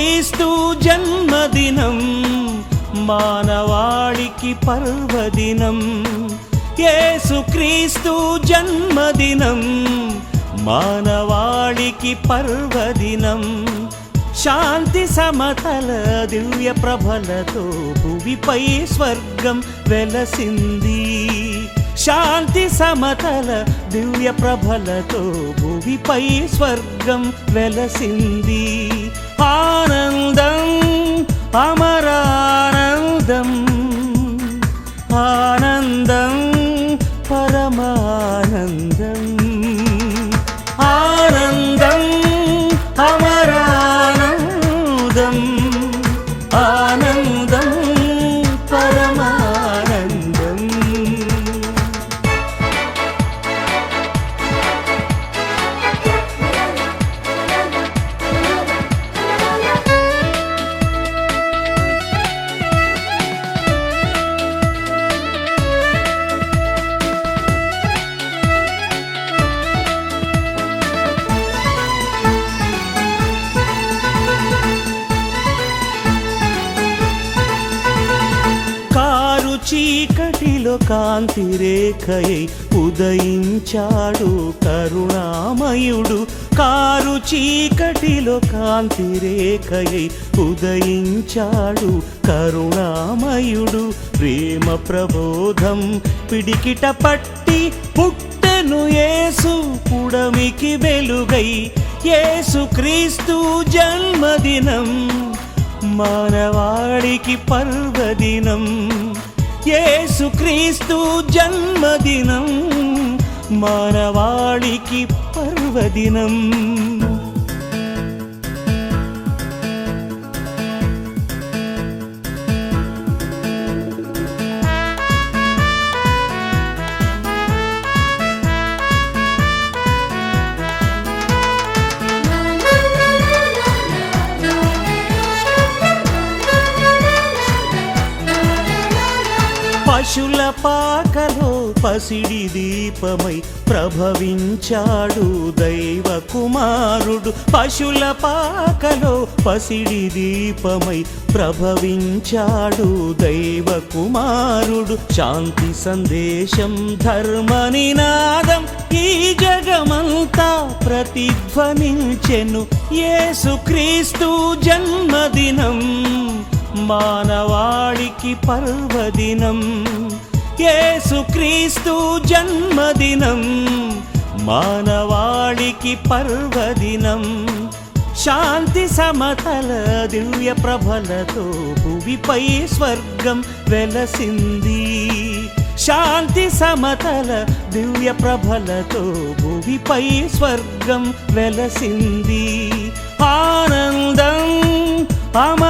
క్రీస్తు జన్మదినం మానవాళికి పర్వదినం. యేసు క్రీస్తు జన్మదినం మానవాళికి పర్వదినం. శాంతి సమతల దివ్య ప్రభలతో భువిపై స్వర్గం వెలసింది. శాంతి సమతల దివ్య ప్రభలతో భువిపై స్వర్గం వెలసింది. ఆనందం అమరానందం చీకటిలో కాంతి రేఖయై ఉదయించాడు కరుణామయుడు. కారు చీకటిలో కాంతి రేఖయై ఉదయించాడు కరుణామయుడు. ప్రేమ ప్రబోధం పిడికిట పట్టి పుట్టెను ఏసు పుడమికి వెలుగై. యేసు క్రీస్తు జన్మదినం మానవాడికి పర్వదినం. యేసుక్రీస్తు జన్మదినం మానవాళికి పర్వదినం. పశుల పాకలో పసిడి దీపమై ప్రభవించాడు దైవ కుమారుడు. పశుల పాకలో పసిడి దీపమై ప్రభవించాడు దైవ కుమారుడు. శాంతి సందేశం ధర్మ నినాదం ఈ జగమంతా ప్రతిధ్వనించెను. యేసుక్రీస్తు జన్మదినం మానవాళికి పర్వదినం యేసుక్రీస్తు జన్మదినం మానవాళికి పర్వదినం. శాంతి సమతల దివ్య ప్రభలతో భువిపై స్వర్గం వెలసింది. శాంతి సమతల దివ్య ప్రభలతో భువిపై స్వర్గం వెలసింది. ఆనందం అమ